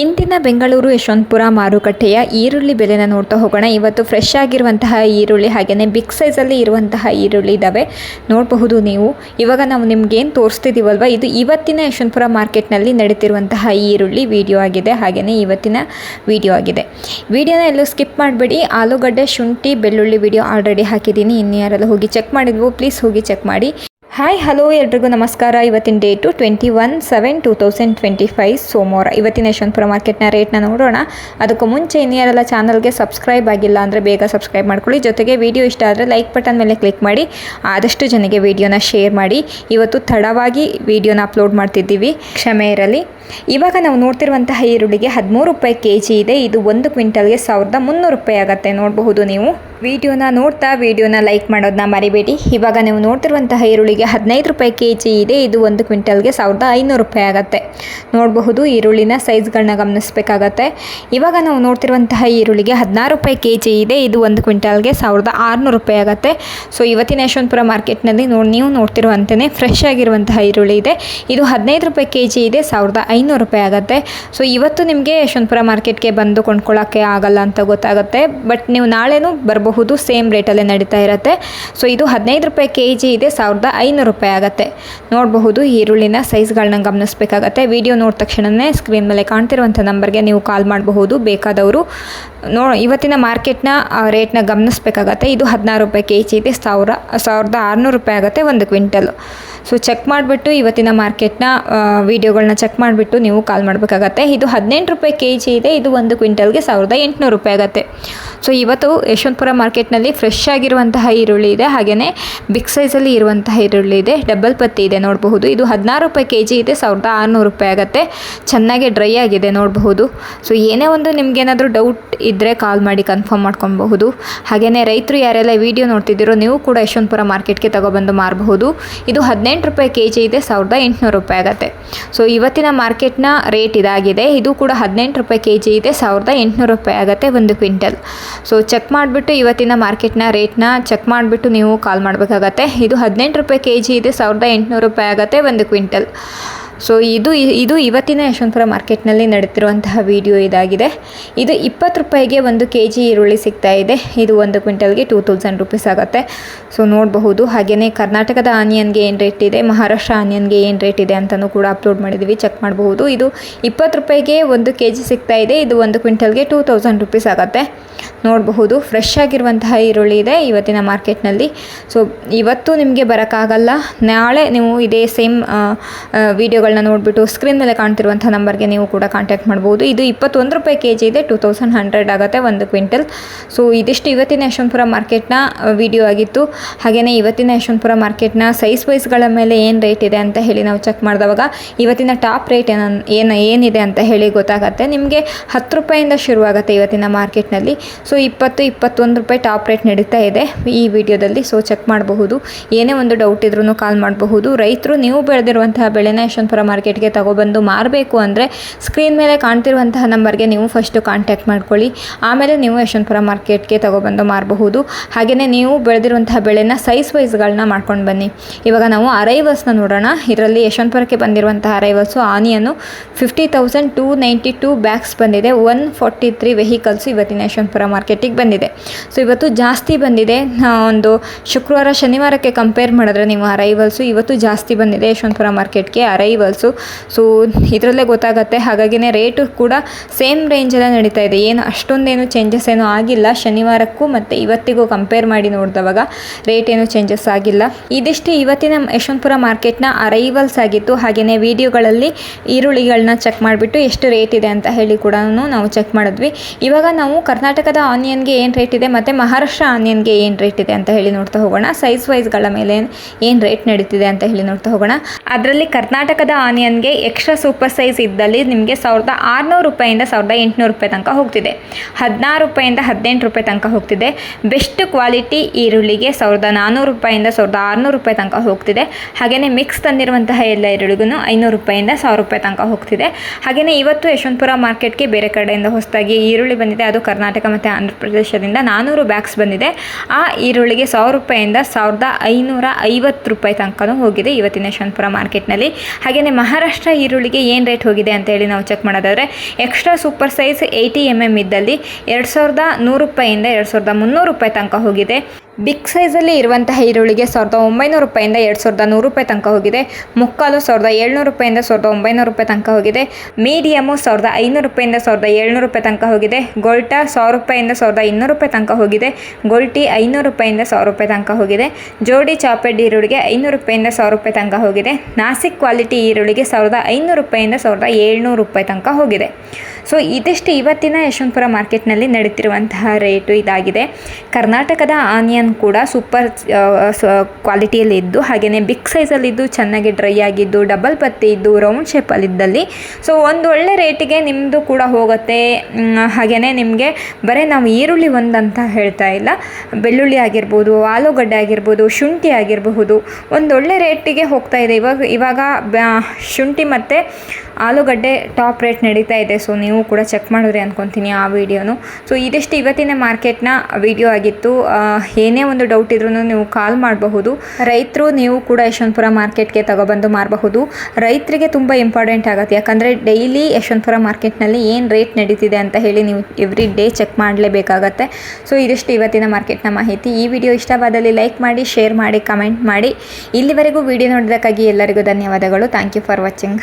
ಇಂದಿನ ಬೆಂಗಳೂರು ಯಶವಂತಪುರ ಮಾರುಕಟ್ಟೆಯ ಈರುಳ್ಳಿ ಬೆಲೆನ ನೋಡ್ತಾ ಹೋಗೋಣ. ಇವತ್ತು ಫ್ರೆಶ್ ಆಗಿರುವಂತಹ ಈರುಳ್ಳಿ ಹಾಗೆಯೇ ಬಿಗ್ ಸೈಜಲ್ಲಿ ಇರುವಂತಹ ಈರುಳ್ಳಿ ಇದ್ದಾವೆ ನೋಡಬಹುದು ನೀವು. ಇವಾಗ ನಾವು ನಿಮ್ಗೆ ಏನು ತೋರಿಸ್ತಿದ್ದೀವಲ್ವ ಇದು ಇವತ್ತಿನ ಯಶವಂತಪುರ ಮಾರ್ಕೆಟ್ನಲ್ಲಿ ನಡೀತಿರುವಂತಹ ಈರುಳ್ಳಿ ವಿಡಿಯೋ ಆಗಿದೆ. ಹಾಗೆಯೇ ಇವತ್ತಿನ ವಿಡಿಯೋ ಆಗಿದೆ. ವಿಡಿಯೋನ ಎಲ್ಲೂ ಸ್ಕಿಪ್ ಮಾಡಬೇಡಿ. ಆಲೂಗಡ್ಡೆ, ಶುಂಠಿ, ಬೆಳ್ಳುಳ್ಳಿ ವಿಡಿಯೋ ಆಲ್ರೆಡಿ ಹಾಕಿದ್ದೀನಿ. ಇನ್ನು ಯಾರೆಲ್ಲ ಹೋಗಿ ಚೆಕ್ ಮಾಡಿದ್ವು ಪ್ಲೀಸ್ ಹೋಗಿ ಚೆಕ್ ಮಾಡಿ. ಹಾಯ್ ಹಲೋ ಎಲ್ರಿಗೂ ನಮಸ್ಕಾರ. ಇವತ್ತಿನ date twenty one seven two thousand twenty five ಸೋಮವಾರ ಇವತ್ತಿನ ಯಶವಂತಪುರ ಮಾರ್ಕೆಟ್ನ ರೇಟ್ನ ನೋಡೋಣ. ಅದಕ್ಕೂ ಮುಂಚೆ ಇನ್ನೇರೆಲ್ಲ ಚಾನಲ್ಗೆ ಸಬ್ಸ್ಕ್ರೈಬ್ ಆಗಿಲ್ಲ ಅಂದರೆ ಬೇಗ ಸಬ್ಸ್ಕ್ರೈಬ್ ಮಾಡ್ಕೊಳ್ಳಿ. ಜೊತೆಗೆ ವಿಡಿಯೋ ಇಷ್ಟ ಆದರೆ ಲೈಕ್ ಬಟನ್ ಮೇಲೆ ಕ್ಲಿಕ್ ಮಾಡಿ. ಆದಷ್ಟು ಜನಕ್ಕೆ ವಿಡಿಯೋನ ಶೇರ್ ಮಾಡಿ. ಇವತ್ತು ತಡವಾಗಿ ವಿಡಿಯೋನ ಅಪ್ಲೋಡ್ ಮಾಡ್ತಿದ್ದೀವಿ. ಕ್ಷಮೆ ಇರಲಿ. ಇವಾಗ ನಾವು ನೋಡ್ತಿರುವಂತಹ ಈರುಳ್ಳಿಗೆ ಹದಿಮೂರು ರೂಪಾಯಿ ಕೆ ಜಿ ಇದೆ. ಇದು ಒಂದು ಕ್ವಿಂಟಲ್ಗೆ ಸಾವಿರದ ಮುನ್ನೂರು ರೂಪಾಯಿ ಆಗುತ್ತೆ. ನೋಡಬಹುದು ನೀವು. ವಿಡಿಯೋನ ನೋಡ್ತಾ ವಿಡಿಯೋನ ಲೈಕ್ ಮಾಡೋದನ್ನ ಮರಿಬೇಡಿ. ಇವಾಗ ನೀವು ನೋಡ್ತಿರುವಂತಹ ಈರುಳ್ಳಿಗೆ ಹದಿನೈದು ರೂಪಾಯಿ ಕೆ ಜಿ ಇದೆ. ಇದು ಒಂದು ಕ್ವಿಂಟಲ್ಗೆ ಸಾವಿರದ ಐನೂರು ರೂಪಾಯಿ ಆಗುತ್ತೆ. ನೋಡಬಹುದು ಈರುಳ್ಳಿನ ಸೈಜ್ಗಳನ್ನ ಗಮನಿಸಬೇಕಾಗತ್ತೆ. ಇವಾಗ ನಾವು ನೋಡ್ತಿರುವಂತಹ ಈರುಳ್ಳಿಗೆ ಹದಿನಾರು ರೂಪಾಯಿ ಕೆ ಜಿ ಇದೆ. ಇದು ಒಂದು ಕ್ವಿಂಟಲ್ಗೆ ಸಾವಿರದ ಆರುನೂರು ರೂಪಾಯಿ ಆಗುತ್ತೆ. ಸೊ, ಇವತ್ತಿನ ಯಶವಂತಪುರ ಮಾರ್ಕೆಟ್ನಲ್ಲಿ ನೋಡಿ ನೀವು ನೋಡ್ತಿರುವಂತೆಯೇ ಫ್ರೆಶ್ ಆಗಿರುವಂತಹ ಈರುಳ್ಳಿ ಇದೆ. ಇದು ಹದಿನೈದು ರೂಪಾಯಿ ಕೆ ಜಿ ಇದೆ. ಸಾವಿರದ ಐನೂರು ರೂಪಾಯಿ ಆಗುತ್ತೆ. ಸೊ, ಇವತ್ತು ನಿಮಗೆ ಯಶವಂತಪುರ ಮಾರ್ಕೆಟ್ಗೆ ಬಂದು ಕೊಂಡ್ಕೊಳ್ಳೋಕ್ಕೆ ಆಗಲ್ಲ ಅಂತ ಗೊತ್ತಾಗುತ್ತೆ. ಬಟ್ ನೀವು ನಾಳೆನೂ ಬರಬಹುದು ಸೇಮ್ ರೇಟಲ್ಲೇ ನಡೀತಾ ಇರುತ್ತೆ. ಸೊ ಇದು ಹದಿನೈದು ರೂಪಾಯಿ ಕೆ ಜಿ ಇದೆ, ಸಾವಿರದ ಐನೂರು ರೂಪಾಯಿ ಆಗುತ್ತೆ. ನೋಡಬಹುದು ಈರುಳ್ಳಿನ ಸೈಜ್ಗಳನ್ನ ಗಮನಿಸಬೇಕಾಗತ್ತೆ. ವಿಡಿಯೋ ನೋಡಿದ ತಕ್ಷಣವೇ ಸ್ಕ್ರೀನ್ ಮೇಲೆ ಕಾಣ್ತಿರುವಂಥ ನಂಬರ್ಗೆ ನೀವು ಕಾಲ್ ಮಾಡಬಹುದು. ಬೇಕಾದವರು ನೋ, ಇವತ್ತಿನ ಮಾರ್ಕೆಟ್ನ ರೇಟ್ನ ಗಮನಿಸಬೇಕಾಗತ್ತೆ. ಇದು ಹದಿನಾರು ರೂಪಾಯಿ ಕೆ ಜಿ ಇದೆ, ಸಾವಿರ, ಸಾವಿರದ ಆರುನೂರು ರೂಪಾಯಿ ಆಗುತ್ತೆ ಒಂದು ಕ್ವಿಂಟಲ್. ಸೊ ಚೆಕ್ ಮಾಡಿಬಿಟ್ಟು ಇವತ್ತಿನ ಮಾರ್ಕೆಟ್ನ ವೀಡಿಯೋಗಳನ್ನ ಚೆಕ್ ಮಾಡಿಬಿಟ್ಟು ನೀವು ಕಾಲ್ ಮಾಡಬೇಕಾಗತ್ತೆ. ಇದು ಹದಿನೆಂಟು ರೂಪಾಯಿ ಕೆ ಜಿ ಇದೆ. ಇದು ಒಂದು ಕ್ವಿಂಟಲ್ಗೆ ಸಾವಿರದ ಎಂಟುನೂರು ರೂಪಾಯಿ ಆಗುತ್ತೆ. ಸೊ ಇವತ್ತು ಯಶವಂತಪುರ ಮಾರ್ಕೆಟ್ನಲ್ಲಿ ಫ್ರೆಶ್ ಆಗಿರುವಂತಹ ಈರುಳ್ಳಿ ಇದೆ. ಹಾಗೆಯೇ ಬಿಗ್ ಸೈಜಲ್ಲಿ ಇರುವಂತಹ ಈರುಳ್ಳಿ ಇದೆ. ಡಬಲ್ ಪತ್ತಿ ಇದೆ ನೋಡಬಹುದು. ಇದು ಹದಿನಾರು ರೂಪಾಯಿ ಕೆ ಜಿ ಇದೆ. ಸಾವಿರದ ಆರುನೂರು ರೂಪಾಯಿ ಆಗುತ್ತೆ. ಚೆನ್ನಾಗಿ ಡ್ರೈ ಆಗಿದೆ ನೋಡಬಹುದು. ಸೊ ಏನೇ ಒಂದು ನಿಮ್ಗೇನಾದರೂ ಡೌಟ್ ಇದ್ದರೆ ಕಾಲ್ ಮಾಡಿ ಕನ್ಫರ್ಮ್ ಮಾಡ್ಕೊಬಹುದು ಹಾಗೆಯೇ ರೈತರು ಯಾರೆಲ್ಲ ವಿಡಿಯೋ ನೋಡ್ತಿದ್ದೀರೋ, ನೀವು ಕೂಡ ಯಶವಂತಪುರ ಮಾರ್ಕೆಟ್ಗೆ ತಗೊಬಂದು ಮಾರಬಹುದು. ಇದು ಹದಿನೆಂಟು ರೂಪಾಯಿ ಕೆ ಜಿ ಇದೆ, ಸಾವಿರದ ಎಂಟುನೂರು ರೂಪಾಯಿ ಆಗುತ್ತೆ. ಸೊ ಇವತ್ತಿನ ಮಾರ್ಕೆಟ್ನ ರೇಟ್ ಇದಾಗಿದೆ. ಇದು ಕೂಡ ಹದಿನೆಂಟು ರೂಪಾಯಿ ಕೆ ಜಿ ಇದೆ, ಸಾವಿರದ ಎಂಟುನೂರು ರೂಪಾಯಿ ಆಗುತ್ತೆ ಒಂದು ಕ್ವಿಂಟಲ್. ಸೊ ಚೆಕ್ ಮಾಡಿಬಿಟ್ಟು ಇವತ್ತಿನ ಮಾರ್ಕೆಟ್ನ ರೇಟ್ನ ಚೆಕ್ ಮಾಡಿಬಿಟ್ಟು ನೀವು ಕಾಲ್ ಮಾಡಬೇಕಾಗತ್ತೆ. ಇದು ಹದಿನೆಂಟು ರೂಪಾಯಿ ಕೆ ಜಿ ಇದೆ, ಸಾವಿರದ ಎಂಟುನೂರು ರೂಪಾಯಿ ಆಗುತ್ತೆ ಒಂದು ಕ್ವಿಂಟಲ್. ಸೊ ಇದು ಇದು ಇವತ್ತಿನ ಯಶವಂತಪುರ ಮಾರ್ಕೆಟ್ನಲ್ಲಿ ನಡೆದಿರುವಂತಹ ವಿಡಿಯೋ ಇದಾಗಿದೆ. ಇದು ಇಪ್ಪತ್ತು ರೂಪಾಯಿಗೆ ಒಂದು ಕೆ ಜಿ ಈರುಳ್ಳಿ ಸಿಗ್ತಾ ಇದೆ. ಇದು ಒಂದು ಕ್ವಿಂಟಲ್ಗೆ ಟೂ ತೌಸಂಡ್ ರುಪೀಸ್ ಆಗುತ್ತೆ. ಸೊ ನೋಡಬಹುದು. ಹಾಗೆಯೇ ಕರ್ನಾಟಕದ ಆನಿಯನ್ಗೆ ಏನು ರೇಟ್ ಇದೆ, ಮಹಾರಾಷ್ಟ್ರ ಆನಿಯನ್ಗೆ ಏನು ರೇಟ್ ಇದೆ ಅಂತಲೂ ಕೂಡ ಅಪ್ಲೋಡ್ ಮಾಡಿದ್ದೀವಿ ಚೆಕ್ ಮಾಡಬಹುದು. ಇದು ಇಪ್ಪತ್ತು ರೂಪಾಯಿಗೆ ಒಂದು ಕೆ ಜಿ ಸಿಗ್ತಾ ಇದೆ. ಇದು ಒಂದು ಕ್ವಿಂಟಲ್ಗೆ ಟೂ ತೌಸಂಡ್ ರುಪೀಸ್ ಆಗುತ್ತೆ. ನೋಡಬಹುದು. ಫ್ರೆಶ್ ಆಗಿರುವಂತಹ ಈರುಳ್ಳಿ ಇದೆ ಇವತ್ತಿನ ಮಾರ್ಕೆಟ್ನಲ್ಲಿ. ಸೊ ಇವತ್ತು ನಿಮಗೆ ಬರೋಕ್ಕಾಗಲ್ಲ. ನಾಳೆ ನೀವು ಇದೇ ಸೇಮ್ ವೀಡಿಯೋಗಳನ್ನ ನೋಡಿಬಿಟ್ಟು ಸ್ಕ್ರೀನ್ ಮೇಲೆ ಕಾಣ್ತಿರುವಂಥ ನಂಬರ್ಗೆ ನೀವು ಕೂಡ ಕಾಂಟ್ಯಾಕ್ಟ್ ಮಾಡ್ಬೋದು. ಇದು ಇಪ್ಪತ್ತೊಂದು ರೂಪಾಯಿ ಕೆ ಜಿ ಇದೆ ಟೂ ತೌಸಂಡ್ ಹಂಡ್ರೆಡ್ ಆಗುತ್ತೆ ಒಂದು ಕ್ವಿಂಟಲ್ ಸೊ ಇದಿಷ್ಟು ಇವತ್ತಿನ ಯಶವಂತಪುರ ಮಾರ್ಕೆಟ್ನ ವಿಡಿಯೋ ಆಗಿತ್ತು. ಹಾಗೆಯೇ ಇವತ್ತಿನ ಯಶವಂತಪುರ ಮಾರ್ಕೆಟ್ನ ಸೈಜ್ ವೈಸ್ಗಳ ಮೇಲೆ ಏನು ರೇಟ್ ಇದೆ ಅಂತ ಹೇಳಿ ನಾವು ಚೆಕ್ ಮಾಡಿದವಾಗ, ಇವತ್ತಿನ ಟಾಪ್ ರೇಟ್ ಏನ, ಏನು, ಏನಿದೆ ಅಂತ ಹೇಳಿ ಗೊತ್ತಾಗುತ್ತೆ. ನಿಮಗೆ ಹತ್ತು ರೂಪಾಯಿಂದ ಶುರುವಾಗುತ್ತೆ ಇವತ್ತಿನ ಮಾರ್ಕೆಟ್ನಲ್ಲಿ ಸೊ ಇಪ್ಪತ್ತು, ಇಪ್ಪತ್ತೊಂದು ರೂಪಾಯಿ ಟಾಪ್ ರೇಟ್ ನಡೀತಾ ಇದೆ ಈ ವಿಡಿಯೋದಲ್ಲಿ ಸೊ ಚೆಕ್ ಮಾಡಬಹುದು. ಏನೇ ಒಂದು ಡೌಟ್ ಇದ್ರೂ ಕಾಲ್ ಮಾಡಬಹುದು. ರೈತರು ನೀವು ಬೆಳೆದಿರುವಂತಹ ಬೆಳೆನ ಯಶವಂತಪುರ ಮಾರ್ಕೆಟ್ಗೆ ತಗೊಬಂದು ಮಾರಬೇಕು ಅಂದರೆ ಸ್ಕ್ರೀನ್ ಮೇಲೆ ಕಾಣ್ತಿರುವಂತಹ ನಂಬರ್ಗೆ ನೀವು ಫಸ್ಟು ಕಾಂಟ್ಯಾಕ್ಟ್ ಮಾಡ್ಕೊಳ್ಳಿ. ಆಮೇಲೆ ನೀವು ಯಶವಂತಪುರ ಮಾರ್ಕೆಟ್ಗೆ ತಗೊಬಂದು ಮಾರಬಹುದು. ಹಾಗೆಯೇ ನೀವು ಬೆಳೆದಿರುವಂತಹ ಬೆಳೆನ ಸೈಜ್ ವೈಸ್ಗಳನ್ನ ಮಾಡ್ಕೊಂಡು ಬನ್ನಿ. ಇವಾಗ ನಾವು ಅರೈವಲ್ಸ್ನ ನೋಡೋಣ. ಇದರಲ್ಲಿ ಯಶವಂತಪುರಕ್ಕೆ ಬಂದಿರುವಂತಹ arrivals onion fifty thousand two ninety two bags ಬಂದಿದೆ. ಒನ್ ಫಾರ್ಟಿ ತ್ರೀ ವೆಹಿಕಲ್ಸ್ ಇವತ್ತಿನ ಯಶವಂತಪುರ ಮಾರ್ಕೆಟಿಗೆ ಬಂದಿದೆ. ಸೊ ಇವತ್ತು ಜಾಸ್ತಿ ಬಂದಿದೆ. ಒಂದು ಶುಕ್ರವಾರ ಶನಿವಾರಕ್ಕೆ ಕಂಪೇರ್ ಮಾಡಿದ್ರೆ ನೀವು ಅರೈವಲ್ಸು ಇವತ್ತು ಜಾಸ್ತಿ ಬಂದಿದೆ ಯಶವಂತಪುರ ಮಾರ್ಕೆಟ್ಗೆ ಅರೈವಲ್ಸು ಸೊ ಇದರಲ್ಲೇ ಗೊತ್ತಾಗುತ್ತೆ. ಹಾಗಾಗಿನೇ ರೇಟು ಕೂಡ ಸೇಮ್ ರೇಂಜಲ್ಲೇ ನಡೀತಾ ಇದೆ. ಏನು ಅಷ್ಟೊಂದೇನು ಚೇಂಜಸ್ ಏನೂ ಆಗಿಲ್ಲ. ಶನಿವಾರಕ್ಕೂ ಮತ್ತು ಇವತ್ತಿಗೂ ಕಂಪೇರ್ ಮಾಡಿ ನೋಡಿದವಾಗ ರೇಟ್ ಏನೂ ಚೇಂಜಸ್ ಆಗಿಲ್ಲ. ಇದಿಷ್ಟೇ ಇವತ್ತಿನ ಯಶವಂತಪುರ ಮಾರ್ಕೆಟ್ನ ಅರೈವಲ್ಸ್ ಆಗಿತ್ತು. ಹಾಗೆಯೇ ವಿಡಿಯೋಗಳಲ್ಲಿ ಈರುಳ್ಳಿಗಳನ್ನ ಚೆಕ್ ಮಾಡಿಬಿಟ್ಟು ಎಷ್ಟು ರೇಟ್ ಇದೆ ಅಂತ ಹೇಳಿ ಕೂಡ ನಾವು ಚೆಕ್ ಮಾಡಿದ್ವಿ. ಇವಾಗ ನಾವು ಕರ್ನಾಟಕದ ಆನಿಯನ್ಗೆ ಏನು ರೇಟ್ ಇದೆ ಮತ್ತು ಮಹಾರಾಷ್ಟ್ರ ಆನಿಯನ್ಗೆ ಏನು ರೇಟ್ ಇದೆ ಅಂತ ಹೇಳಿ ನೋಡ್ತಾ ಹೋಗೋಣ. ಸೈಜ್ ವೈಸ್ಗಳ ಮೇಲೆ ಏನು ರೇಟ್ ನಡೀತಿದೆ ಅಂತ ಹೇಳಿ ನೋಡ್ತಾ ಹೋಗೋಣ. ಅದರಲ್ಲಿ ಕರ್ನಾಟಕದ ಆನಿಯನ್ಗೆ ಎಕ್ಸ್ಟ್ರಾ ಸೂಪರ್ ಸೈಜ್ ಇದ್ದಲ್ಲಿ ನಿಮಗೆ ಸಾವಿರದ ಆರುನೂರು ರೂಪಾಯಿಂದ ಸಾವಿರದ ಎಂಟುನೂರು ರೂಪಾಯಿ ತನಕ ಹೋಗ್ತಿದೆ. ಹದಿನಾರು ರೂಪಾಯಿಂದ ಹದಿನೆಂಟು ರೂಪಾಯಿ ತನಕ ಹೋಗ್ತಿದೆ. ಬೆಸ್ಟ್ ಕ್ವಾಲಿಟಿ ಈರುಳ್ಳಿಗೆ ಸಾವಿರದ ನಾನ್ನೂರು ರೂಪಾಯಿಂದ ಸಾವಿರದ ಆರುನೂರು ರೂಪಾಯಿ ತನಕ ಹೋಗ್ತಿದೆ. ಹಾಗೆಯೇ ಮಿಕ್ಸ್ ತಂದಿರುವಂತಹ ಎಲ್ಲ ಈರುಳ್ಳಿಗೂ ಐನೂರು ರೂಪಾಯಿಂದ ಸಾವಿರ ರೂಪಾಯಿ ತನಕ ಹೋಗ್ತಿದೆ. ಹಾಗೆಯೇ ಇವತ್ತು ಯಶವಂತಪುರ ಮಾರ್ಕೆಟ್ಗೆ ಬೇರೆ ಕಡೆಯಿಂದ ಹೊಸದಾಗಿ ಈರುಳ್ಳಿ ಬಂದಿದೆ. ಅದು ಕರ್ನಾಟಕ ಮತ್ತು ಆಂಧ್ರ ಪ್ರದೇಶದಿಂದ ನಾನ್ನೂರು ಬ್ಯಾಗ್ಸ್ ಬಂದಿದೆ. ಆ ಈರುಳ್ಳಿಗೆ ಸಾವಿರ ರೂಪಾಯಿಂದ ಸಾವಿರದ ಐನೂರ ಐವತ್ತು ರೂಪಾಯಿ ತನಕನೂ ಹೋಗಿದೆ ಇವತ್ತಿನ ಯಶವಂತಪುರ ಮಾರ್ಕೆಟ್ನಲ್ಲಿ. ಹಾಗೆಯೇ ಮಹಾರಾಷ್ಟ್ರ ಈರುಳ್ಳಿಗೆ ಏನು ರೇಟ್ ಹೋಗಿದೆ ಅಂತೇಳಿ ನಾವು ಚೆಕ್ ಮಾಡೋದಾದರೆ extra super size eighty M M ಇದ್ದಲ್ಲಿ ಎರಡು ಸಾವಿರದ ನೂರು ರೂಪಾಯಿಂದ ಎರಡು ಸಾವಿರದ ಮುನ್ನೂರು ರೂಪಾಯಿ ತನಕ ಹೋಗಿದೆ. ಬಿಗ್ ಸೈಜಲ್ಲಿ ಇರುವಂತಹ ಈರುಳ್ಳಿಗೆ ಸಾವಿರದ ಒಂಬೈನೂರು ರೂಪಾಯಿಂದ ಎರಡು ಸಾವಿರದ ನೂರು ರೂಪಾಯಿ ತನಕ ಹೋಗಿದೆ. ಮುಕ್ಕಾಲು ಸಾವಿರದ ಏಳ್ನೂರು ರೂಪಾಯಿಂದ ಸಾವಿರದ ಒಂಬೈನೂರು ರೂಪಾಯಿ ತನಕ ಹೋಗಿದೆ. ಮೀಡಿಯಮು ಸಾವಿರದ ಐನೂರು ರೂಪಾಯಿಂದ ಸಾವಿರದ ಏಳ್ನೂರು ರೂಪಾಯಿ ತನಕ ಹೋಗಿದೆ. ಗೋಲ್ಟಾ ಸಾವಿರ ರೂಪಾಯಿಂದ ಸಾವಿರದ ಇನ್ನೂರು ರೂಪಾಯಿ ತನಕ ಹೋಗಿದೆ. ಗೋಲ್ಟಿ ಐನೂರು ರೂಪಾಯಿಂದ ಸಾವಿರ ರೂಪಾಯಿ ತನಕ ಹೋಗಿದೆ. ಜೋಡಿ ಚಾಪೆಡ್ ಈರುಳ್ಳಿಗೆ ಐನೂರು ರೂಪಾಯಿಂದ ಸಾವಿರ ರೂಪಾಯಿ ತನಕ ಹೋಗಿದೆ. ನಾಸಿಕ್ ಕ್ವಾಲಿಟಿ ಈರುಳ್ಳಿಗೆ ಸಾವಿರದ ಐನೂರು ರೂಪಾಯಿಂದ ಸಾವಿರದ ಏಳ್ನೂರು ರೂಪಾಯಿ ತನಕ ಹೋಗಿದೆ. ಸೊ, ಇದಿಷ್ಟು ಇವತ್ತಿನ ಯಶವಂತಪುರ ಮಾರ್ಕೆಟ್ನಲ್ಲಿ ನಡೀತಿರುವಂತಹ ರೇಟು ಇದಾಗಿದೆ. ಕರ್ನಾಟಕದ ಆನಿಯನ್ ಕೂಡ ಸೂಪರ್ ಕ್ವಾಲಿಟಿಯಲ್ಲಿ ಇದ್ದು ಹಾಗೆಯೇ ಬಿಗ್ ಸೈಜಲ್ಲಿದ್ದು ಚೆನ್ನಾಗಿ ಡ್ರೈ ಆಗಿದ್ದು, ಡಬಲ್ ಪತ್ತೆ ಇದ್ದು, ರೌಂಡ್ ಶೇಪಲ್ಲಿದ್ದಲ್ಲಿ ಸೊ ಒಂದು ಒಳ್ಳೆ ರೇಟಿಗೆ ನಿಮ್ಮದು ಕೂಡ ಹೋಗುತ್ತೆ. ಹಾಗೆಯೇ ನಿಮಗೆ ಬರೀ ನಾವು ಈರುಳ್ಳಿ ಒಂದಂತ ಹೇಳ್ತಾ ಇಲ್ಲ. ಬೆಳ್ಳುಳ್ಳಿ ಆಗಿರ್ಬೋದು, ಆಲೂಗಡ್ಡೆ ಆಗಿರ್ಬೋದು, ಶುಂಠಿ ಆಗಿರಬಹುದು. ಒಂದೊಳ್ಳೆ ರೇಟಿಗೆ ಹೋಗ್ತಾ ಇದೆ. ಇವಾಗ ಇವಾಗ ಶುಂಠಿ ಮತ್ತು ಆಲೂಗಡ್ಡೆ ಟಾಪ್ ರೇಟ್ ನಡೀತಾ ಇದೆ, ಸೊ ನೀವು ಕೂಡ ಚೆಕ್ ಮಾಡಿದ್ರೆ ಅಂದ್ಕೊತೀನಿ ಆ ವಿಡಿಯೋನು. ಸೊ ಇದಿಷ್ಟು ಇವತ್ತಿನ ಮಾರ್ಕೆಟ್ನ ವಿಡಿಯೋ ಆಗಿತ್ತು. ಏನೇ ಒಂದು ಡೌಟ್ ಇದ್ರೂ ನೀವು ಕಾಲ್ ಮಾಡಬಹುದು. ರೈತರು ನೀವು ಕೂಡ ಯಶವಂತಪುರ ಮಾರ್ಕೆಟ್ಗೆ ತಗೊಬಂದು ಮಾರಬಹುದು. ರೈತರಿಗೆ ತುಂಬ ಇಂಪಾರ್ಟೆಂಟ್ ಆಗುತ್ತೆ. ಯಾಕಂದರೆ ಡೈಲಿ ಯಶವಂತಪುರ ಮಾರ್ಕೆಟ್ನಲ್ಲಿ ಏನು ರೇಟ್ ನಡೀತಿದೆ ಅಂತ ಹೇಳಿ ನೀವು ಎವ್ರಿ ಡೇ ಚೆಕ್ ಮಾಡಲೇಬೇಕಾಗತ್ತೆ. ಸೊ ಇದಿಷ್ಟು ಇವತ್ತಿನ ಮಾರ್ಕೆಟ್ನ ಮಾಹಿತಿ. ಈ ವಿಡಿಯೋ ಇಷ್ಟವಾದಲ್ಲಿ ಲೈಕ್ ಮಾಡಿ ಶೇರ್ ಮಾಡಿ ಕಮೆಂಟ್ ಮಾಡಿ. ಇಲ್ಲಿವರೆಗೂ ವಿಡಿಯೋ ನೋಡೋದಕ್ಕಾಗಿ ಎಲ್ಲರಿಗೂ ಧನ್ಯವಾದಗಳು. Thank you for watching